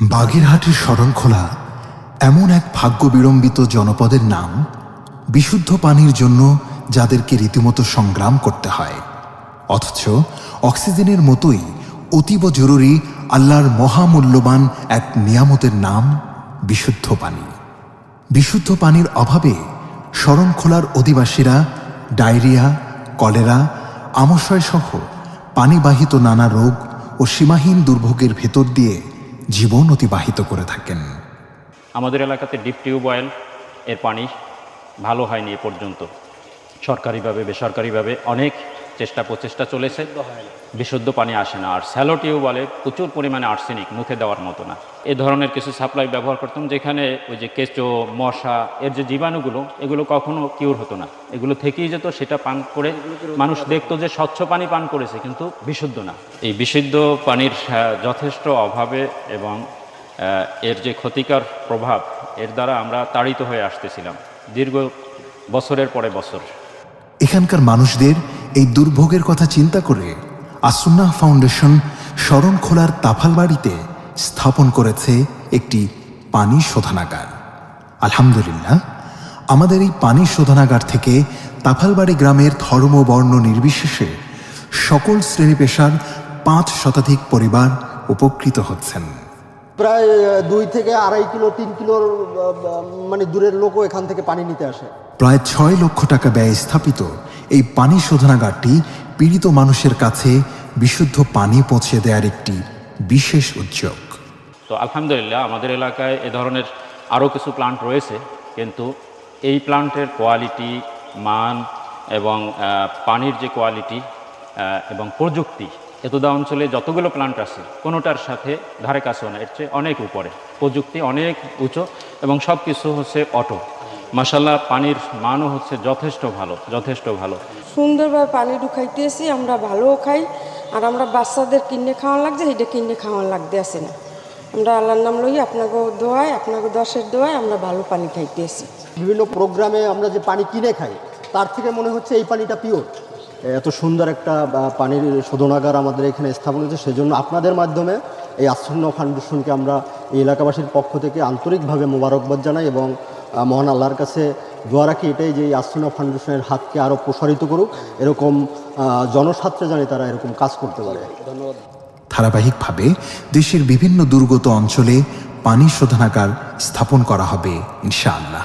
বাগেরহাটের শরণখোলা এমন এক ভাগ্য বিড়ম্বিত জনপদের নাম বিশুদ্ধ পানির জন্য যাদেরকে রীতিমতো সংগ্রাম করতে হয়। অথচ অক্সিজেনের মতোই অতীব জরুরি আল্লাহর মহামূল্যবান এক নিয়ামতের নাম বিশুদ্ধ পানি। বিশুদ্ধ পানির অভাবে শরণখোলার অধিবাসীরা, ডায়রিয়া, কলেরা আমাশয় সহ পানিবাহিত নানা রোগ ও সীমাহীন দুর্ভোগের ভেতর দিয়ে জীবন অতিবাহিত করে থাকেন। আমাদের এলাকাতে ডিপ টিউবওয়েল এর পানি ভালো হয়নি এ পর্যন্ত। সরকারিভাবে, বেসরকারিভাবে অনেক চেষ্টা প্রচেষ্টা চলেছে। বিশুদ্ধ পানি আসে না। আর স্যালো টিউবওয়েলে প্রচুর পরিমাণে আর্সেনিক মুখে দেওয়ার মতো না। এ ধরনের কিছু সাপ্লাই ব্যবহার করতাম যেখানে ওই যে কেঁচো, মশা, এর যে জীবাণুগুলো, এগুলো কখনো কিউর হতো না। এগুলো থেকেই যেত, সেটা পান করে মানুষ দেখতো যে স্বচ্ছ পানি পান করেছে, কিন্তু বিশুদ্ধ না। এই বিশুদ্ধ পানির যথেষ্ট অভাবে এবং এর যে ক্ষতিকর প্রভাব, এর দ্বারা আমরা তাড়িত হয়ে আসতেছিলাম। দীর্ঘ বছরের পরে বছর। এখানকার মানুষদের এই দুর্ভোগের কথা চিন্তা করে আসুন্নাহ ফাউন্ডেশন শরণখোলার তাফালবাড়িতে স্থাপন করেছে একটি পানি শোধনাগার। আলহামদুলিল্লাহ আমাদের এই পানি শোধনাগার থেকে তাফালবাড়ি গ্রামের ধর্ম বর্ণ নির্বিশেষে সকল শ্রেণি পেশার পাঁচ শতাধিক পরিবার উপকৃত হচ্ছেন। প্রায় দুই থেকে আড়াই কিলো তিন কিলোর মানে দূরের লোকও এখান থেকে পানি নিতে আসে। প্রায় ছয় লক্ষ টাকা ব্যয় স্থাপিত এই পানি শোধনাগারটি পীড়িত মানুষের কাছে বিশুদ্ধ পানি পৌঁছে দেওয়ার একটি বিশেষ উদ্যোগ। তো আলহামদুলিল্লাহ, আমাদের এলাকায় এ ধরনের আরও কিছু প্লান্ট রয়েছে, কিন্তু এই প্লান্টের কোয়ালিটি মান এবং পানির যে কোয়ালিটি এবং প্রযুক্তি, এতদা অঞ্চলে যতগুলো প্লান্ট আছে, কোনোটার সাথে ধারে কাছেও না, এর চেয়ে অনেক উপরে। প্রযুক্তি অনেক উঁচু এবং সব কিছু হচ্ছে অটো মাসাল্লাহ পানির মানও হচ্ছে যথেষ্ট ভালো যথেষ্ট ভালো। সুন্দরভাবে পানি ঢুকাইতেছি আমরা ভালোও খাই আর আমরা বাচ্চাদের কিনে খাওয়ান লাগছে এটা কিনে খাওয়ান লাগতে আসে না। আমরা আল্লাহর নাম লই আপনাকে দোয়ায় আপনাকে দশের দোয়ায় আমরা ভালো পানি খাইতেছি। বিভিন্ন প্রোগ্রামে আমরা যে পানি কিনে খাই তার থেকে মনে হচ্ছে এই পানিটা পিওর। এত সুন্দর একটা পানির শোধনাগার আমাদের এখানে স্থাপন হয়েছে সেজন্য আপনাদের মাধ্যমে এই আশ্রন্য ফাউন্ডেশনকে আমরা এই এলাকাবাসীর পক্ষ থেকে আন্তরিকভাবে মোবারকবাদ জানাই এবং মহান আল্লাহর কাছে দোয়া রাখি, এটাই যে এই আশ্রন্য ফাউন্ডেশনের হাতকে আরও প্রসারিত করুক, এরকম জনস্বার্থে জানি তারা এরকম কাজ করতে পারে। ধন্যবাদ ধারাবাহিকভাবে দেশের বিভিন্ন দুর্গত অঞ্চলে পানি শোধনাগার স্থাপন করা হবে, ইনশাআল্লাহ।